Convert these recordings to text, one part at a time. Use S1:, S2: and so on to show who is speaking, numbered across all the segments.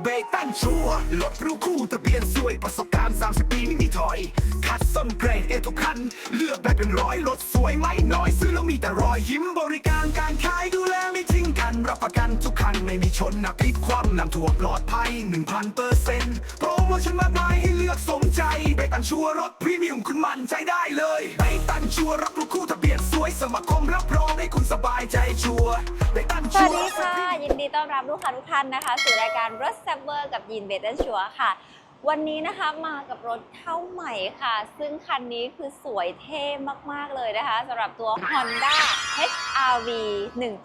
S1: เบรกตั้งชัวร์รถรู้คู่ทะเบียนสวยประสบการณ์ 30 ปีไม่มีถอย คัดส้มเกรดเอทุกคัน เลือกได้เป็นร้อยรถสวยไม่น้อย ซื้อแล้วมีแต่รอยยิ้มบริการการขาย รับประกันทุกคันไม่มีชนนักพลิกความนำถั่วปลอดภัย 1,000เปอร์เซ็นต์โปรโมชั่นมากมายให้เลือกสมใจเบตันชัวรถพรีเมียมคุณมั่นใจได้เลยเบตันชัวรับรู้คู่ทะเบียนสวยสมัครคมรับรองให้คุณสบายใจชัวร์เบตัน
S2: ส
S1: ชั
S2: วัส
S1: วร์
S2: ดีค่ะ ยินดีต้อนรับลูกค้าทุกท่านนะคะ สู่รายการรถแซบเบอร์กับยินเบเตอร์ชัวค่ะ วันนี้นะคะมากับรถเข้าใหม่ค่ะ ซึ่งคันนี้คือสวยเท่มาก ๆ เลยนะคะสำหรับตัว Honda HR-V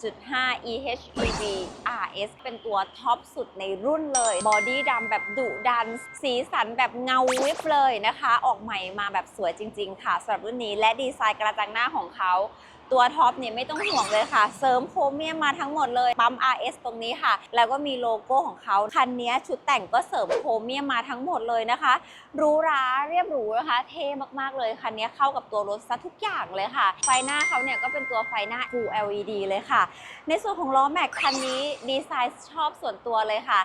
S2: 1.5 EHEV RS เป็นตัวท็อปสุดในรุ่นเลยบอดี้ดำแบบดุดัน สีสันแบบเงาวิบเลยนะคะ ออกใหม่มาแบบสวยจริง ๆ ค่ะสำหรับรุ่นนี้และดีไซน์กระจังหน้าของเขา ตัวท็อปเนี่ยไม่ต้องห่วงเลยค่ะ เสริมโครเมียมมาทั้งหมดเลยปั๊ม RS ตรงนี้ค่ะ แล้วก็มีโลโก้ของเขาคันนี้ชุดแต่งก็เสริมโครเมียมมาทั้งหมดเลยนะคะหรูหราเรียบหรูนะคะ เท่มากๆเลยคันนี้เข้ากับตัวรถซะทุกอย่างเลยค่ะ ไฟหน้าเขาเนี่ยก็เป็นตัวไฟหน้า Full LED เลยค่ะ ในส่วนของล้อแม็กคันนี้ดีไซน์ชอบส่วนตัวเลยค่ะ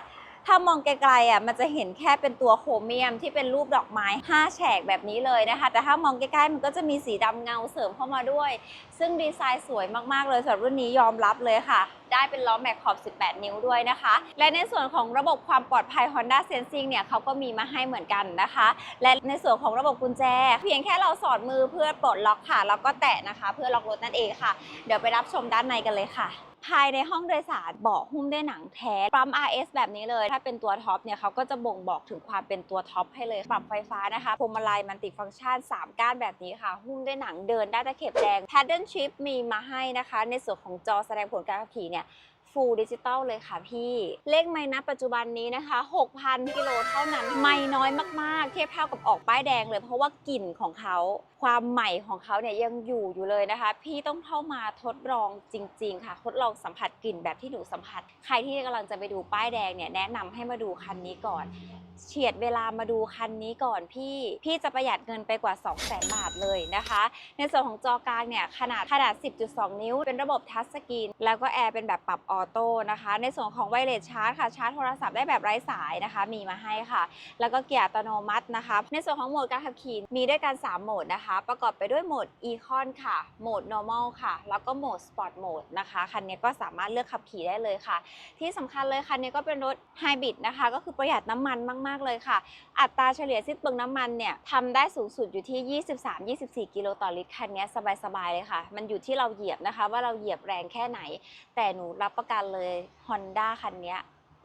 S2: ถ้ามองไกลๆอะมันจะเห็นแค่เป็นตัวโครเมียมที่เป็นรูปดอกไม้5แฉกแบบนี้เลยนะคะ แต่ถ้ามองใกล้ๆมันก็จะมีสีดำเงาเสริมเข้ามาด้วย ซึ่งดีไซน์สวยมากๆเลยสำหรับรุ่นนี้ยอมรับเลยค่ะ ได้เป็นล้อแม็กขอบ 18 นิ้วด้วยนะคะ และในส่วนของระบบความปลอดภัย Honda Sensing เนี่ยเขาก็มีมาให้เหมือนกันนะคะ และในส่วนของระบบกุญแจ เพียงแค่เราสอดมือเพื่อปลดล็อกค่ะแล้วก็แตะนะคะ เพื่อล็อกรถนั่นเองค่ะ เดี๋ยวไปรับชมด้านในกันเลยค่ะ ภายในห้องโดยสารเบาะหุ้มด้วยหนังแท้ปั๊ม RS แบบนี้เลย ถ้าเป็นตัวท็อปเนี่ยเขาก็จะบ่งบอกถึงความเป็นตัวท็อปให้เลยปรับไฟฟ้านะคะพวงมาลัยมันติฟังก์ชัน 3 ก้านแบบนี้ค่ะ หุ้มด้วยหนังเดินได้ตะเข็บแดง Paddle Shift มีมาให้นะคะ ในส่วนของจอแสดงผลการขับขี่เนี่ย ฟูลดิจิตอลเลยค่ะพี่ เลขไม่นับปัจจุบันนี้นะคะ 6,000 กิโลเท่านั้น ไม่น้อยมาก ๆ เทียบเท่ากับออกป้ายแดงเลย เพราะว่ากลิ่นของเขาความใหม่ของเขาเนี่ยยังอยู่อยู่เลยนะคะ พี่ต้องเข้ามาทดลองจริง ๆ ค่ะ ทดลองสัมผัสกลิ่นแบบที่หนูสัมผัส ใครที่กำลังจะไปดูป้ายแดงเนี่ยแนะนำให้มาดูคันนี้ก่อนเฉียดเวลามาดูคันนี้ก่อนพี่ พี่จะประหยัดเงินไปกว่า 2 0 0 0 0 0บาทเลยนะคะ ในส่วนของจอกลางเนี่ยขนาดขนาด 10.2 นิ้ว เป็นระบบทัชสกรีน แล้วก็แอร์เป็นแบบปรับออโต้นะคะ ในส่วนของไวเลสชาร์จค่ะชาร์จโทรศัพท์ได้แบบไร้สายนะคะ มีมาให้ค่ะ แล้วก็เกียร์อัตโนมัตินะคะ ในส่วนของโหมดการขับขี่มีด้วยกัน 3 โหมดนะคะ ประกอบไปด้วยโหมด Econ ค่ะ โหมด Normal ค่ะ แล้วก็โหมด Sport Mode นะคะคันนี้ก็สามารถเลือกขับขี่ได้เลยค่ะ ที่สำคัญเลยคันนี้ก็เป็นรถไฮบริดนะคะ ก็คือประหยัดน้ำมันมาก ๆ เลยค่ะ อัตราเฉลี่ยสิ้นเปลืองน้ำมันเนี่ยทำได้สูงสุดอยู่ที่ 23-24 กิโลต่อลิตรคันนี้สบายๆเลยค่ะ มันอยู่ที่เราเหยียบนะคะ ว่าเราเหยียบแรงแค่ไหน แต่หนูรับประกันเลย Honda คันนี้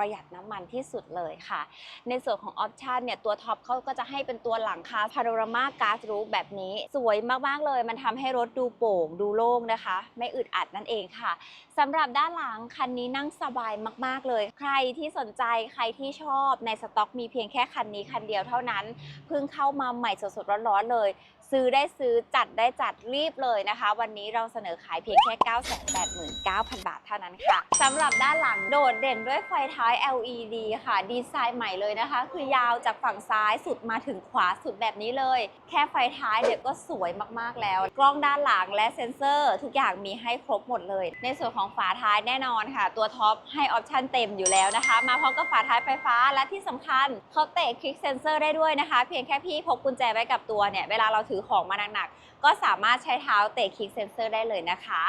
S2: ประหยัดน้ำมันที่สุดเลยค่ะ ในส่วนของออปชันเนี่ยตัวท็อปเขาก็จะให้เป็นตัวหลังคาพาโนรามาการ์ดรูฟแบบนี้ สวยมากๆเลย มันทำให้รถดูโป่งดูโล่งนะคะ ไม่อึดอัดนั่นเองค่ะสำหรับด้านหลังคันนี้นั่งสบายมากๆเลย ใครที่สนใจใครที่ชอบในสต็อกมีเพียงแค่คันนี้คันเดียวเท่านั้นเพิ่งเข้ามาใหม่สดๆร้อนๆเลย ซื้อได้ซื้อจัดได้จัดรีบเลยนะคะ วันนี้เราเสนอขายเพียงแค่ 989,000 บาทเท่านั้นค่ะสำหรับด้านหลังโดดเด่นด้วยไฟท้าย LED ค่ะ ดีไซน์ใหม่เลยนะคะ คือยาวจากฝั่งซ้ายสุดมาถึงขวาสุดแบบนี้เลย แค่ไฟท้ายเดี๋ยวก็สวยมากๆแล้ว กล้องด้านหลังและเซ็นเซอร์ ทุกอย่างมีให้ครบหมดเลย ในส่วนของฝาท้ายแน่นอนค่ะ ตัวท็อปให้ออปชั่นเต็มอยู่แล้วนะคะ มาพร้อมกับฝาท้ายไฟฟ้าและที่สำคัญเขาเตะคลิกเซ็นเซอร์ได้ด้วยนะคะ เพียงแค่พี่พกกุญแจไว้กับตัวเนี่ยเวลาเราถือของมาหนักๆก็สามารถใช้เท้าเตะคลิกเซนเซอร์ได้เลยนะคะ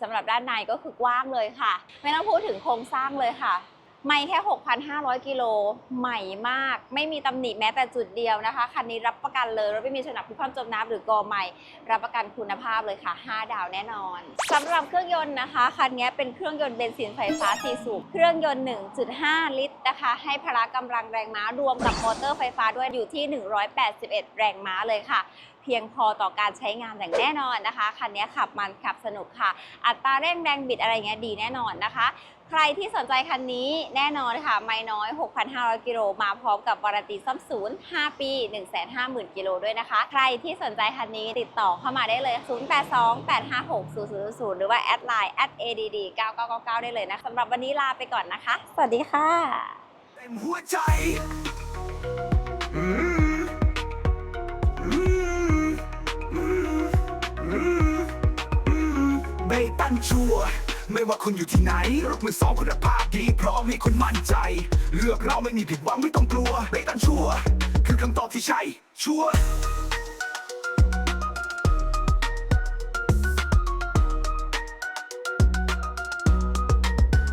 S2: สำหรับด้านในก็คือกว้างเลยค่ะ ไม่ต้องพูดถึงโครงสร้างเลยค่ะไม่แค่ 6,500 กิโล ใหม่มาก ไม่มีตำหนิแม้แต่จุดเดียวนะคะ คันนี้รับประกันเลยรถไม่มีฉนักพลิกคว่ำจมน้ำหรือกอใหม่ รับประกันคุณภาพเลยค่ะ 5 ดาวแน่นอน สำหรับเครื่องยนต์นะคะ คันนี้เป็นเครื่องยนต์เบนซินไฟฟ้า 4 สูบ เครื่องยนต์ 1.5 ลิตรนะคะ ให้พละกำลังแรงม้ารวมกับมอเตอร์ไฟฟ้าด้วยอยู่ที่ 181 แรงม้าเลยค่ะเพียงพอต่อการใช้งานอย่างแน่นอนนะคะ คันนี้ขับมันขับสนุกค่ะ อัตราเร่งแรงบิดอะไรเงี้ยดีแน่นอนนะคะ ใครที่สนใจคันนี้แน่นอนค่ะ ไม่น้อย 6,500 กิโลมาพร้อมกับวารันตีซ่อมศูนย์ 5 ปี 150,000 กิโลด้วยนะคะ ใครที่สนใจคันนี้ติดต่อเข้ามาได้เลย 0828560000 หรือว่าแอดไลน์ add 9999 ได้เลยนะสำหรับวันนี้ลาไปก่อนนะคะ สวัสดีค่ะ
S1: เต็มหัวใจ เบตันชัวไม่ว่าคุณอยู่ที่ไหนรถมือสองคุณภาพดีพร้อมให้คุณมั่นใจ เลือกเราไม่มีผิดหวังไม่ต้องกลัวเบตันชัวคือคำตอบที่ใช่ชัวร์